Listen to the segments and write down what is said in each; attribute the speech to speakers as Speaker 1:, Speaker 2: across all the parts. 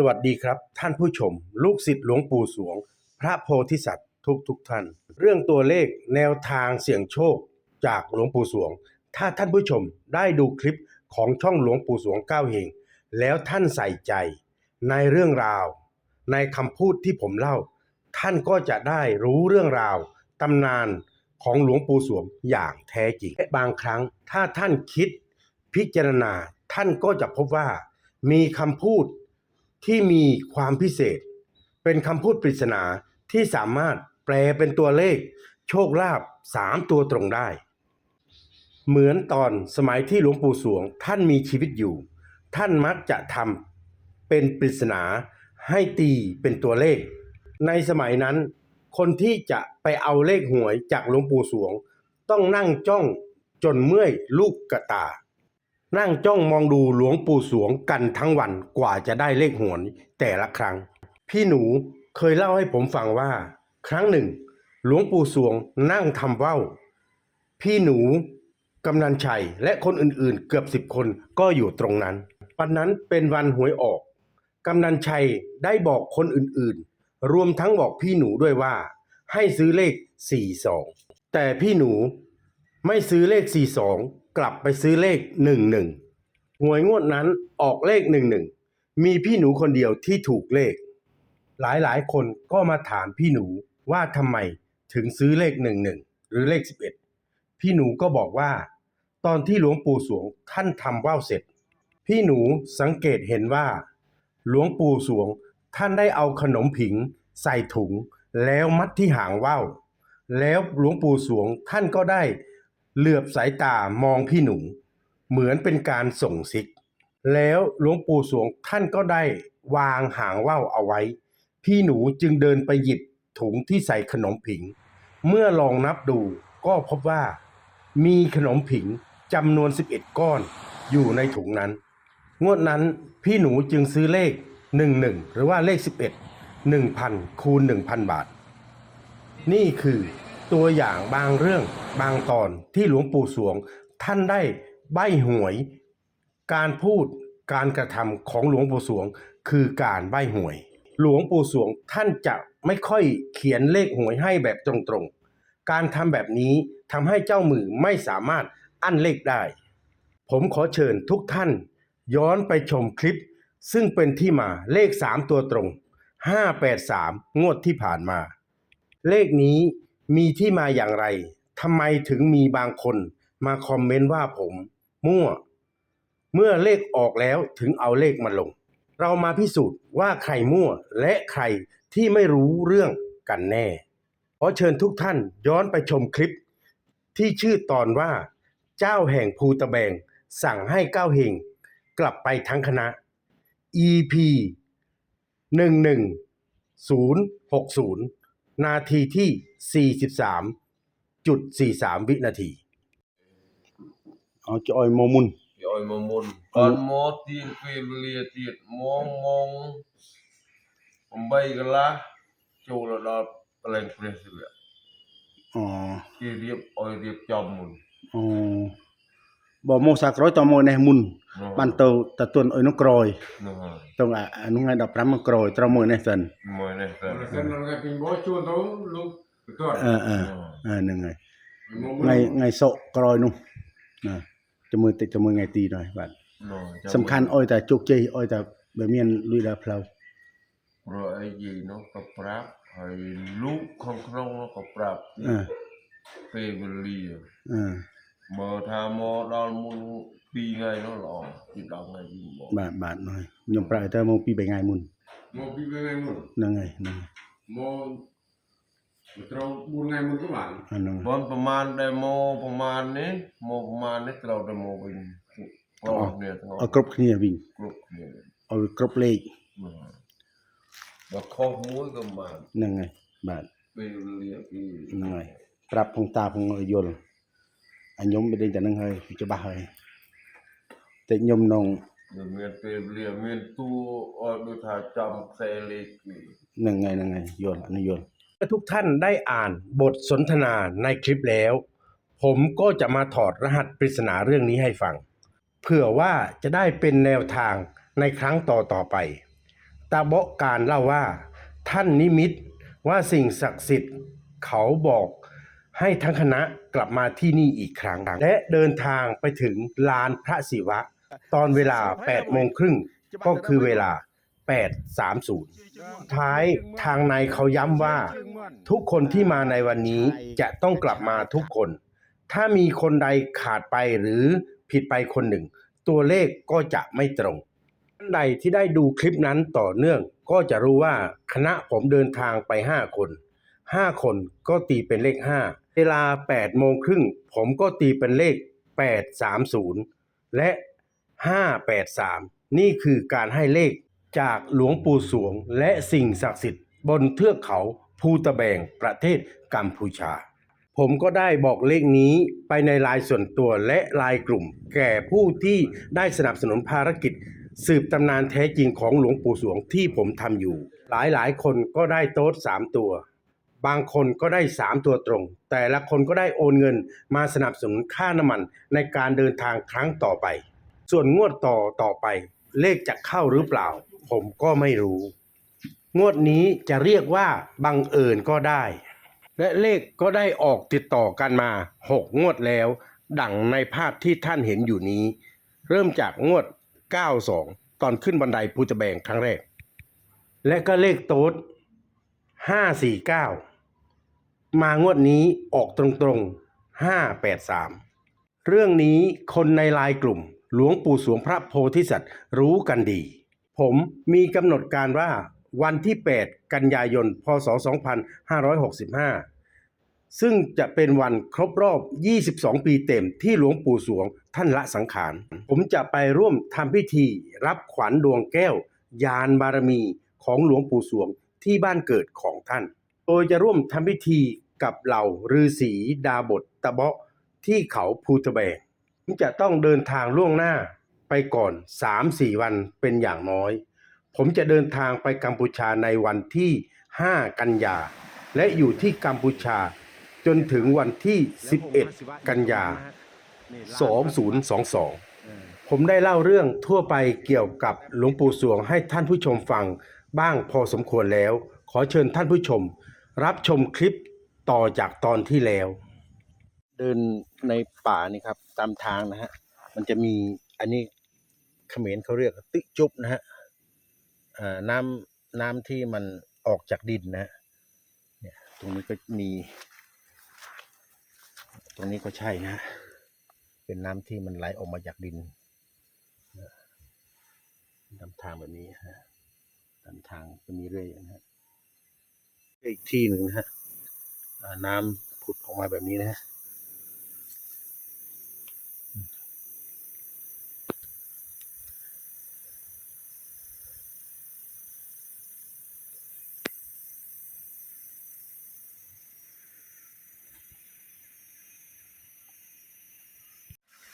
Speaker 1: สวัสดีครับ ท่านผู้ชม ลูกศิษย์หลวงปู่สวง พระโพธิสัตว์ทุกทุกท่าน เรื่องตัวเลขแนวทางเสี่ยงโชคจากหลวงปู่สวง ถ้าท่านผู้ชมได้ดูคลิปของช่องหลวงปู่สวงก้าวเฮงแล้วท่านใส่ใจ ในเรื่องราว ในคำพูดที่ผมเล่า ท่านก็จะได้รู้เรื่องราวตำนานของหลวงปู่สวงอย่างแท้จริงและบางครั้งถ้าท่านคิดพิจารณาท่านก็จะพบว่ามีคำพูด ที่มีความพิเศษ เป็นคำพูดปริศนาที่สามารถแปลเป็นตัวเลข โชคลาภสามตัวตรงได้ เหมือนตอนสมัยที่หลวงปู่สวงท่านมีชีวิตอยู่ ท่านมักจะทำเป็นปริศนาให้ตีเป็นตัวเลข ในสมัยนั้น คนที่จะไปเอาเลขหวยจากหลวงปู่สวง ต้องนั่งจ้องจนเมื่อยลูกกระตา นั่งจ้องมองดูหลวงปู่สวงกันทั้งวันกว่าจะได้เลขหวยแต่ละครั้ง พี่หนูเคยเล่าให้ผมฟังว่า ครั้งหนึ่ง หลวงปู่สวงนั่งทำว่าวพี่หนูกำนันชัยและคนอื่นๆ เกือบสิบคนก็อยู่ตรงนั้น วันนั้นเป็นวันหวยออก กำนันชัยได้บอกคนอื่นๆ รวมทั้งบอกพี่หนูด้วยว่า ให้ซื้อเลข 42 แต่พี่หนูไม่ซื้อเลข 42 กลับไปซื้อเลข11หวยงวดนั้นออกเลข11มีพี่หนูคนเดียวที่ถูกเลข หลายๆคนก็มาถามพี่หนูว่าทำไมถึงซื้อเลข11หนึ่งหรือเลข11พี่หนูก็บอกว่า ตอนที่หลวงปู่สวงท่านทำว่าวเสร็จ พี่หนูสังเกตเห็นว่า หลวงปู่สวงท่านได้เอาขนมผิง ใส่ถุง แล้วมัดที่หางว่าวแล้วหลวงปู่สวงท่านก็ได้ เหลือบสายตามองพี่หนูเหมือนเป็นการส่งซิก แล้วหลวงปู่สวงท่านก็ได้วางหางว่าวเอาไว้ พี่หนูจึงเดินไปหยิบถุงที่ใส่ขนมผิง เมื่อลองนับดูก็พบว่า มีขนมผิงจำนวน 11 ก้อนอยู่ในถุงนั้น งวดนั้นพี่หนูจึงซื้อเลข 11 หรือว่าเลข 11 1,000คูณ1,000 บาท นี่คือ ตัวอย่างบางเรื่องบางตอนที่หลวงปู่สวง ท่านได้ใบหวย การพูดการกระทำของหลวงปู่สวง คือการใบหวย หลวงปู่สวงท่านจะไม่ค่อยเขียนเลขหวยให้แบบตรงๆ การทำแบบนี้ทำให้เจ้ามือไม่สามารถอั้นเลขได้ ผมขอเชิญทุกท่าน ย้อนไปชมคลิป ซึ่งเป็นที่มาเลข 3 ตัวตรง 583 งวดที่ผ่านมา เลขนี้ มีที่มาอย่างไรทำไมถึงมีบางคนมาคอมเมนต์ว่าผม มั่ว เมื่อเลขออกแล้วถึงเอาเลขมาลง เรามาพิสูจน์ว่าใครมั่วและใครที่ไม่รู้เรื่องกันแน่ขอเชิญทุกท่านย้อนไปชมคลิป ที่ชื่อตอนว่า เจ้าแห่งภูตะแบง สั่งให้ก้าวเฮงกลับไปทั้งคณะ EP 11060 นาทีที่ 43.43 วินาทีเอาจะออยโมมุน
Speaker 2: rồi mà môn con mó tiên phê lìa tiệt mó mong ông bay cái lá chỗ là đó lên phê sự ạ
Speaker 1: อ๋อ
Speaker 2: kia điệp ôi điệp chồng môn
Speaker 1: อ๋อ បើមកសាក្រោយតមកនេះមុន
Speaker 2: នោះ
Speaker 1: បានទៅតទួនអុយនោះក្រោយ
Speaker 2: នោះហើយ
Speaker 1: ទៅអាអានោះថ្ងៃ15មកក្រោយត្រូវមួយនេះសិន
Speaker 2: មួយនេះទៅ
Speaker 3: សិនថ្ងៃពីបោជួនទៅលោកបន្ទាត់
Speaker 1: អឺអឺអឺហ្នឹងហើយ
Speaker 3: មក
Speaker 1: ថ្ងៃថ្ងៃសុកក្រោយនោះណាជាមួយតិចជាមួយថ្ងៃទីដែរបាទ
Speaker 2: នោះចាំ
Speaker 1: សំខាន់អុយតែជោគជ័យអុយតែបើមានលុយដល់ផ្លូវ
Speaker 2: ព្រោះអីនិយាយនោះក៏ប្រាប់ហើយលោកក្នុងក្នុងនោះក៏ប្រាប់
Speaker 1: អឺ
Speaker 2: ពេលវេលា
Speaker 1: អឺ
Speaker 2: បើថាមកដល់មុន2ថ្ងៃនោះល្អពី10ថ្ងៃពីមក
Speaker 1: បាទបាទនោះហើយខ្ញុំប្រាប់ឲ្យទៅមកពី3ថ្ងៃមុន
Speaker 3: មកពីថ្ងៃមុន
Speaker 1: ហ្នឹងហើយហ្នឹងហើយ
Speaker 3: មកត្រូវ4ថ្ងៃមុនក៏បាន
Speaker 1: អាហ្នឹង
Speaker 2: បនប្រមាណដែលមកប្រមាណនេះមកប្រមាណនេះត្រូវតែមកវិញបងគ្នាទាំងអ
Speaker 1: ឲ្យ
Speaker 2: ស់
Speaker 1: គ្រប់គ្នាវិញ
Speaker 2: គ្រប់គ្នា
Speaker 1: ឲ្យគ្រប់លេខ
Speaker 2: បើខុសមួយក៏បាន
Speaker 1: ហ្នឹងហើយបាទ
Speaker 2: ពេលវេលាពី
Speaker 1: ហ្នឹងហើយប្រាប់ផងតាផងឲ្យយល់ អាខ្ញុំមិនដេញតែហ្នឹងហើយច្បាស់ហើយតែខ្ញុំនង
Speaker 2: វាមានពេលវេលាមានតួឲ្យដូចថាចំខ្សែលេខពី
Speaker 1: ហ្នឹងហើយហ្នឹងហើយយល់អានេះយល់ทุกท่านได้อ่านบทสนทนาในคลิปแล้ว ผมก็จะมาถอดรหัสปริศนาเรื่องนี้ให้ฟัง เผื่อว่าจะได้เป็นแนวทางในครั้งต่อต่อๆไป ตาเบาะการเล่าว่า ท่านนิมิตว่าสิ่งศักดิ์สิทธิ์เขาบอก ให้ทั้งคณะกลับมาที่นี่อีกครั้ง และเดินทางไปถึงลานพระศิวะ ตอนเวลา 8 โมงครึ่ง ก็คือเวลา 8.30 ท้ายทางในเขาย้ำว่า ทุกคนที่มาในวันนี้จะต้องกลับมาทุกคน ถ้ามีคนใดขาดไปหรือผิดไปคนหนึ่ง ตัวเลขก็จะไม่ตรงท่านใดที่ได้ดูคลิปนั้นต่อเนื่อง ก็จะรู้ว่าคณะผมเดินทางไป 5 คน 5 คนก็ตีเป็นเลข 5 เวลา8โมงครึ่งผมก็ตีเป็นเลข 830 และ 583 นี่คือการให้เลขจากหลวงปู่สวงและสิ่งศักดิ์สิทธิ์ บนเทือกเขาภูตะแบงประเทศกัมพูชา ผมก็ได้บอกเลขนี้ไปในลน์ส่วนตัวและลน์กลุ่ม แก่ผู้ที่ได้สนับสนุนภารกิจ สืบตำนานแท้จริงของหลวงปู่สวงที่ผมทำอยู่ หลายหลายๆคนก็ได้โต๊ด3ตัว บางคนก็ได้ 3 ตัวตรง แต่ละคนก็ได้โอนเงินมาสนับสนุนค่าน้ำมันในการเดินทางครั้งต่อไป ส่วนงวดต่อต่อไป เลขจะเข้าหรือเปล่า ผมก็ไม่รู้ งวดนี้จะเรียกว่าบังเอิญก็ได้ และเลขก็ได้ออกติดต่อกันมา 6 งวดแล้ว ดังในภาพที่ท่านเห็นอยู่นี้ เริ่มจากงวด 92 ตอนขึ้นบันไดภูตะแบงครั้งแรก และก็เลขโต๊ด549 มางวดนี้ออกตรงๆ 583 เรื่องนี้คนในลน์กลุ่ม หลวงปู่สวงพระโพธิสัตว์รู้กันดี ผมมีกำหนดการว่าวันที่ 8 กันยายน พศ 2565 ซึ่งจะเป็นวันครบรอบ 22 ปีเต็มที่หลวงปู่สวงท่านละสังขาร ผมจะไปร่วมทำพิธีรับขวัญดวงแก้ว ยานบารมีของหลวงปู่สวงที่บ้านเกิดของท่าน โดยจะร่วมทำพิธีกับเหล่าฤาษีดาบทตะเบาะที่เขาภูตะแบงจะต้องเดินทางล่วงหน้าไปก่อน 3-4 วันเป็นอย่างน้อย ผมจะเดินทางไปกัมพูชาในวันที่ 5 กันยา และอยู่ที่กัมพูชาจนถึงวันที่ 11 กันยา 2022 ผมได้เล่าเรื่องทั่วไปเกี่ยวกับหลวงปู่สวงให้ท่านผู้ชมฟังบ้างพอสมควรแล้ว ขอเชิญท่านผู้ชม รับชมคลิปต่อจากตอนที่แล้ว เดินในป่านี่ครับ ตามทางนะฮะ มันจะมีอันนี้เขมรเขาเรียกตึกจุบนะฮะน้ำน้ำที่มันออกจากดินนะฮะเนี่ยตรงนี้ก็มี ตรงนี้ก็ใช่นะ เป็นน้ำที่มันไหลออกมาจากดินตามทางแบบนี้ฮะตามทางจะมีเรื่อยนะฮะ อีกที่หนึ่งนะฮะน้ำผุดออกมาแบบนี้นะฮะ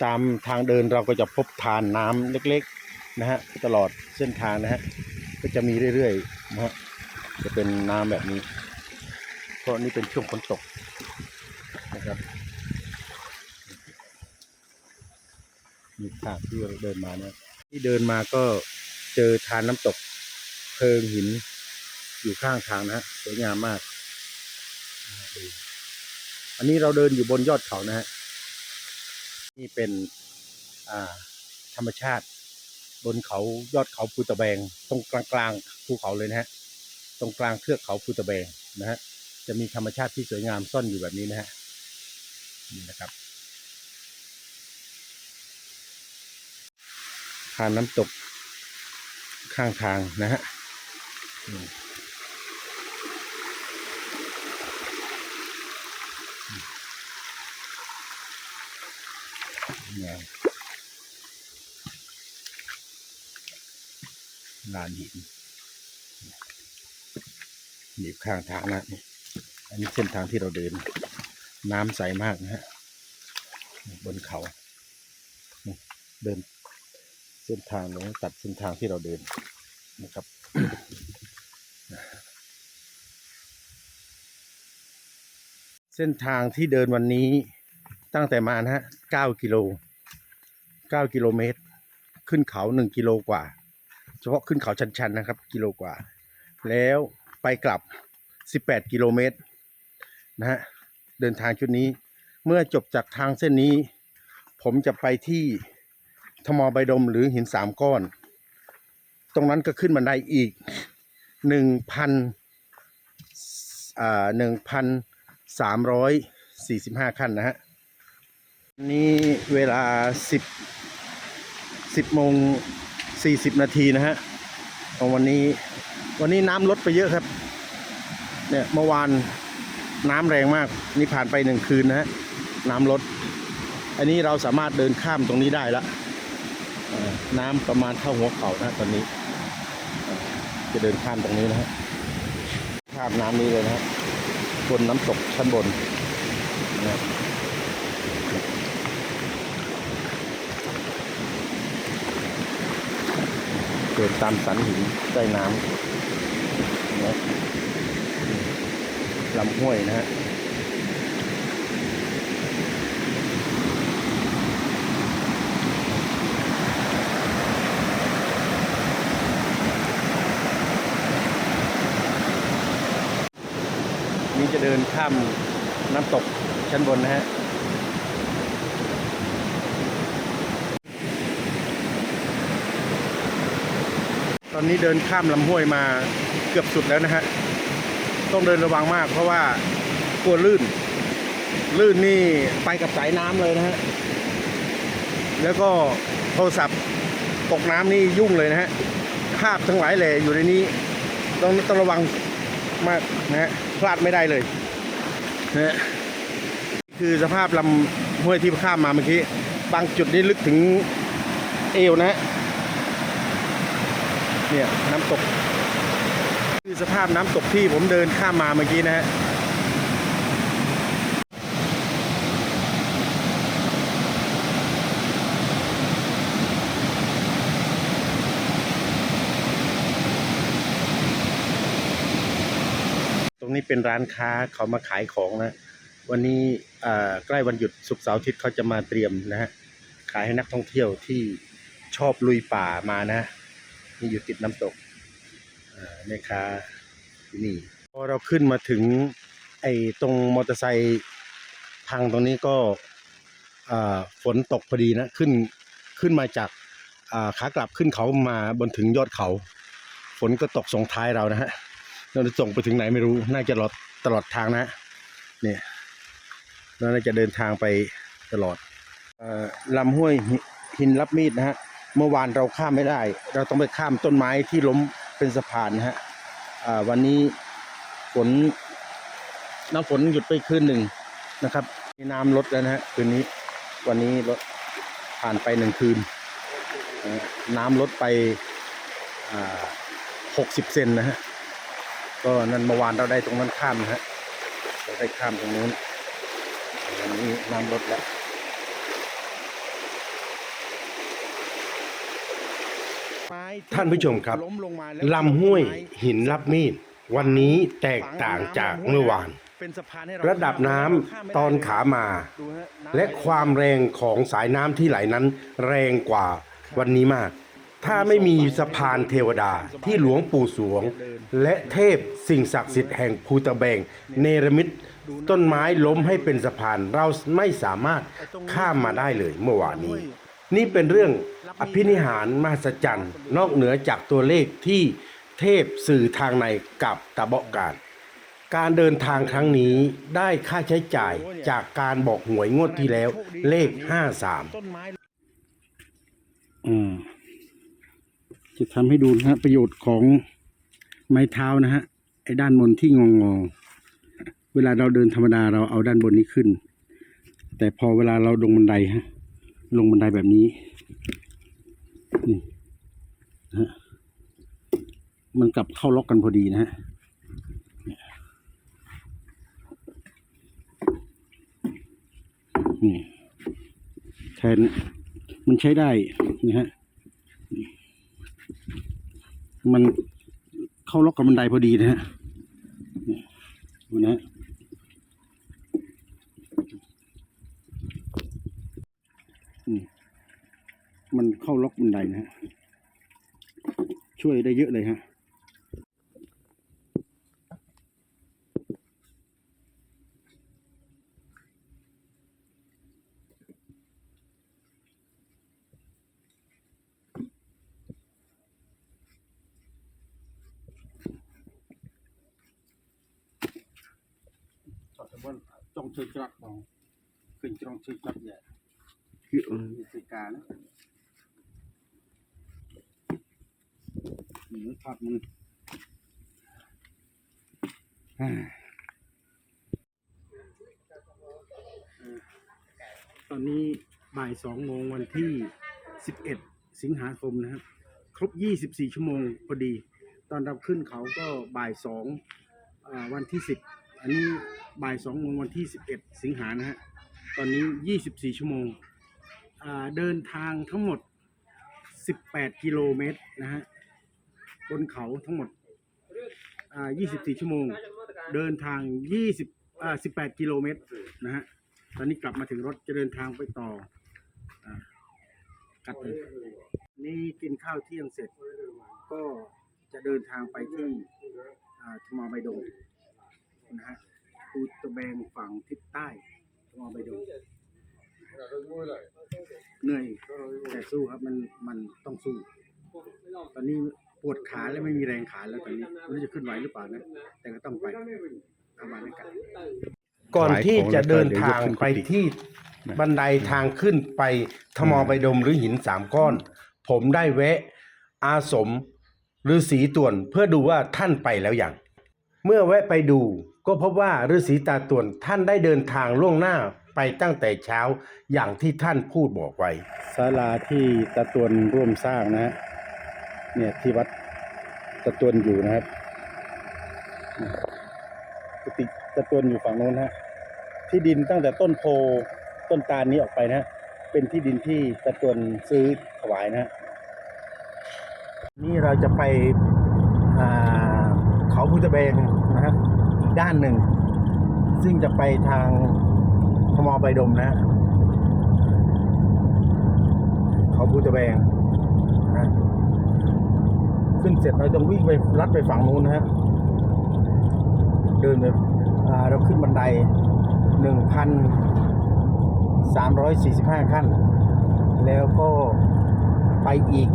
Speaker 1: ตามทางเดินเราก็จะพบทานน้ำเล็กๆนะฮะตลอดเส้นทางนะฮะก็จะมีเรื่อยๆนะฮะ จะเป็นน้ำแบบนี้ เพราะนี่เป็นช่วงฝนตกนะครับนี่ทางที่เราเดินมานี่ยที่เดินมาก็เจอทานน้ำตกเพลิงหินอยู่ข้างทางนะฮะสวยงามมาก อันนี้เราเดินอยู่บนยอดเขานะฮะนี่เป็นธรรมชาติบนเขายอดเขาภูตะแบงตรงกลางกลางๆภูเขาเลยนะฮะ รงกลางเทือกเขาภูตะแบงนะฮะจะมีธรรมชาติที่สวยงามซ่อนอยู่แบบนี้นะฮะนี่นะครับทานน้ำตกข้างทางนะฮะงลานหิน อยู่ข้างทางนะนี่อันนี้เส้นทางที่เราเดิน น้ำใสมากนะฮะบนเขา เดินเส้นทางนี้ตัดเส้นทางที่เราเดินนะครับเส้นทางที่เดินวันนี้ตั้งแต่มานะฮะ9กิโล9กิโลเมตร ขึ้นเขา1กิโลกว่า
Speaker 4: เฉพาะขึ้นเขาชันๆนะครับ กิโลกว่า แล้ว ไปกลับ 18 กิโลเมตรนะฮะเดินทางชุดนี้ เมื่อจบจากทางเส้นนี้ ผมจะไปที่ทมใบดมหรือหินสามก้อน ตรงนั้นก็ขึ้นบันไดอีกหนึ่งพันอ่าหนึ่งพันสามร้อยสี่สิบห้าขั้นนะฮะนี่เวลาสิบสิบโมงสี่สิบนาทีนะฮะของวันนี้ วันนี้น้ำลดไปเยอะครับ เนี่ยเมื่อวานน้ำแรงมาก นี่ผ่านไปหนึ่งคืนนะฮะน้ำลด อันนี้เราสามารถเดินข้ามตรงนี้ได้ละน้ำประมาณเท่าหัวเข่านะตอนนี้ จะเดินข้ามตรงนี้นะฮะข้ามน้ำนี้เลยนะฮะบนน้ำตกชั้นบนนะเดินตามสันหินใต้น้ำ ลำห้วยนะฮะนี่จะเดินข้ามน้ำตกชั้นบนนะฮะ ตอนนี้เดินข้ามลำห้วยมาเกือบสุดแล้วนะฮะ ต้องเดินระวังมากเพราะว่ากลัวลื่น ลื่นนี่ไปกับสายน้ำเลยนะฮะ แล้วก็โทรศัพท์ตกน้ำนี่ยุ่งเลยนะฮะ ภาพทั้งหลายแหล่อยู่ในนี้ ต้องต้องระวังมากนะฮะ พลาดไม่ได้เลยนะฮะคือสภาพลำห้วยที่ข้ามมาเมื่อกี้ บางจุดนี่ลึกถึงเอวนะฮะ เนี่ยน้ำตกคือสภาพน้ำตกที่ผมเดินข้ามมาเมื่อกี้นะฮะตรงนี้เป็นร้านค้าเขามาขายของนะ วันนี้ใกล้วันหยุดศุกเสาร์อาทิตย์เขาจะมาเตรียมนะฮะขายให้นักท่องเที่ยวที่ชอบลุยป่ามานะ นี่อยู่ติดน้ำตกอแม่ค้าที่นี่ พอเราขึ้นมาถึงไอ้ตรงมอเตอร์ไซค์พังตรงนี้ก็ฝนตกพอดีนะ ขึ้นขึ้นมาจากาขากลับขึ้นเขามาบนถึงยอดเขา ฝนก็ตกส่งท้ายเรานะฮะเราจะส่งไปถึงไหนไม่รู้ น่าจะตลอดตลอดทางนะเนี่ยเราน่าจะเดินทางไปตลอดอลำห้วยหินรับมีดนะฮะ เมื่อวานเราข้ามไม่ได้ เราต้องไปข้ามต้นไม้ที่ล้มเป็นสะพานนะฮะวันนี้ฝนน้ำฝนหยุดไปคืนหนึ่งนะครับมีน้ำลดแล้วนะฮะคืนนี้ วันนี้ลดผ่านไปหนึ่งคืน น้ำลดไปหกสิบเซนนะฮะก็นั่นเมื่อวานเราได้ตรงนั้นข้ามนะฮะเราได้ข้ามตรงนู้นวันนี้น้ำลดแล้ว ท่านผู้ชมครับลำห้วยหินรับมีด วันนี้แตกต่างจากเมื่อวาน ระดับน้ำตอนขามา และความแรงของสายน้ำที่ไหลนั้น แรงกว่าวันนี้มาก ถ้าไม่มีสะพานเทวดาที่หลวงปู่สวง และเทพสิ่งศักดิ์สิทธิ์แห่งภูตะแบง เนรมิตต้นไม้ล้มให้เป็นสะพานเราไม่สามารถข้ามมาได้เลยเมื่อวานนี้ นี่เป็นเรื่องอภินิหารมหัศจรรย์ นอกเหนือจากตัวเลขที่เทพสื่อทางในกับตะเบาะการ การเดินทางครั้งนี้ได้ค่าใช้จ่ายจากการบอกหวยงวดที่แล้ว เลข53
Speaker 5: ต้นไม้อ่าจะทำให้ดูนะฮะประโยชน์ของไม้เท้านะฮะไอ้ด้านบนที่งองอๆเวลาเราเดินธรรมดาเราเอาด้านบนนี้ขึ้น แต่พอเวลาเราลงบันไดฮะ ลงบันไดแบบนี้นี่ฮะมันกลับเข้าล็อกกันพอดีนะฮะนี่แทนมันใช้ได้นะฮะมันเข้าล็อกกับบันไดพอดีนะฮะนี่ดูนะฮะอื มมันเข้าล็อกบันไดนะฮะโช
Speaker 4: ช่วยได้เยอะเลยฮะ trong chơi chặt bằng kinh trong chơi chặt vậy như chơi cá đó mình thật mình à. ตอนนี้บ่ายสองโมงวันที่11สิงหาคมนะครับ ครบ24ชั่วโมงพอดี ตอนเราขึ้นเขาก็บ่ายสองอวันที่10อันนี้บ่ายสองโมงวันที่11สิงหานะฮะ ตอนนี้24ชั่วโมง เดินทางทั้งหมด18กิโลเมตรนะฮะ บนเขาทั้งหมด อ่า 24 ชั่วโมง เดินทาง 20 อ่า 18 กิโลเมตรนะฮะ ตอนนี้กลับมาถึงรถจะเดินทางไปต่ออ่ากัดเลยนี่กินข้าวเที่ยงเสร็จ ก็จะเดินทางไปที่อ่าทมอใบดงนะฮะปูตะแบงฝั่งทิศใต้ทมอใบดงเหนื่อยแต่สู้ครับมันมันต้องสู้ ตอนนี้ ปวดขาแล้วไม่มีแรงขาแล้วตอนนี้ไม่รู้จะขึ้นไหวหรือเปล่านะ แต่ก็ต้องไปทำมาด้วยกัน
Speaker 1: ก่อนที่จะเดินทางไปที่
Speaker 4: นะ
Speaker 1: บันไดทางขึ้นไปทมอใบดมหรือหินสามก้อน ผมได้แวะ อาสมฤาษีต่วนเพื่อดูว่าท่านไปแล้วอย่าง เมื่อแวะไปดูก็พบว่าฤาษีตาต่วนท่านได้เดินทางล่วงหน้าไปตั้งแต่เช้าอย่างที่ท่านพูดบอกไว้
Speaker 4: ศาลาที่ตะตวนร่วมสร้างนะฮะ เนี่ยที่วัดตะตวนอยู่นะครับกุฏิตะตวนอยู่ฝั่งโน้นฮะ ที่ดินตั้งแต่ต้นโพต้นตาลนี้ออกไปนะ เป็นที่ดินที่ตะตวนซื้อถวายนะฮะ
Speaker 1: นี่เราจะไปเขาพุตะเบงนะฮะอีกด้านหนึ่ง ซึ่งจะไปทางทมอใบดมนะ เขาพุตะเบง ขึ้นเสร็จเราต้องวิ่งไปลัดไปฝั่งนู้นนะฮะเดินไปเราขึ้นบันไดหนึ่งพันสามร้อยสี่สิบห้าขั้น แล้วก็ไปอีก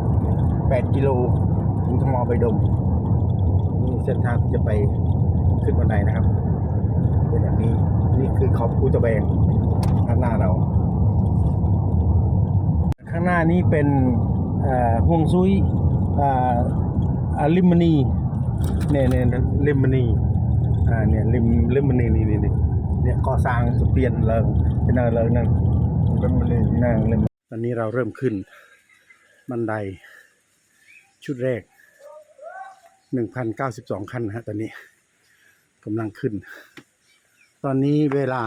Speaker 1: 8 กิโลถึงทมอใบดมนี่เส้นทางที่จะไปขึ้นบันไดนะครับ เป็นแบบนี้นี่คือเขาภูตะแบงข้างหน้าเรา ข้างหน้านี้เป็นอ่อห่วงซุย อ่าอ่าลิมมณีเนี่ยเนี่ยลิมมณีอ่าเนี่ยลิมลิมมณีนี่นี่นี่เนี่ยก่อสร้างจะเปลี่ยนเริงเป็นเนินเริงนั่นลิมมณีนั่งลิม
Speaker 4: ตอนนี้เราเริ่มขึ้น บันได ชุดแรก1,092ขั้นนะฮะตอนนี้กำลังขึ้น ตอนนี้เวลา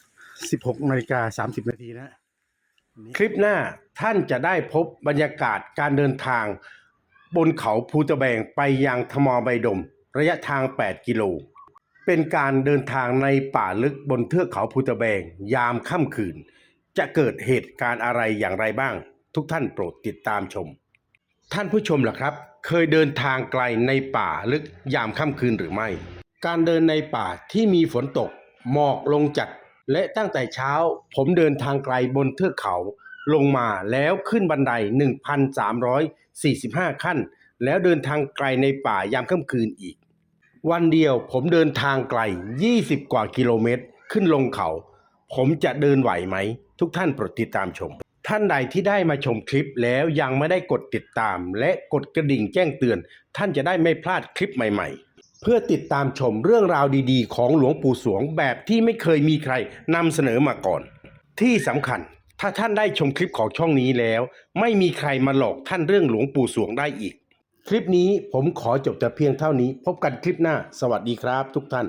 Speaker 4: 16นาฬิกา30นาทีนะฮะ
Speaker 1: คลิปหน้าท่านจะได้พบบรรยากาศการเดินทาง บนเขาภูตะแบงไปยังทมอใบดม ระยะทาง 8 กิโล เป็นการเดินทางในป่าลึกบนเทือกเขาภูตะแบง ยามค่ำคืน จะเกิดเหตุการณ์อะไรอย่างไรบ้าง ทุกท่านโปรดติดตามชม ท่านผู้ชมล่ะครับ เคยเดินทางไกลในป่าลึกยามค่ำคืนหรือไม่ การเดินในป่าที่มีฝนตกหมอกลงจัดและตั้งแต่เช้าผมเดินทางไกลบนเทือกเขา ลงมาแล้วขึ้นบันได 1,345 ขั้น แล้วเดินทางไกลในป่ายามค่ำคืนอีก วันเดียวผมเดินทางไกล 20 กว่ากิโลเมตร ขึ้นลงเขา ผมจะเดินไหวไหม ทุกท่านโปรดติดตามชม ท่านใดที่ได้มาชมคลิปแล้วยังไม่ได้กดติดตาม และกดกระดิ่งแจ้งเตือน ท่านจะได้ไม่พลาดคลิปใหม่ ๆเพื่อติดตามชมเรื่องราวดีๆ ของหลวงปู่สวงแบบที่ไม่เคยมีใครนำเสนอมาก่อน ที่สำคัญ ถ้าท่านได้ชมคลิปของช่องนี้แล้ว ไม่มีใครมาหลอกท่านเรื่องหลวงปู่สวงได้อีก คลิปนี้ผมขอจบแต่เพียงเท่านี้ พบกันคลิปหน้า สวัสดีครับทุกท่าน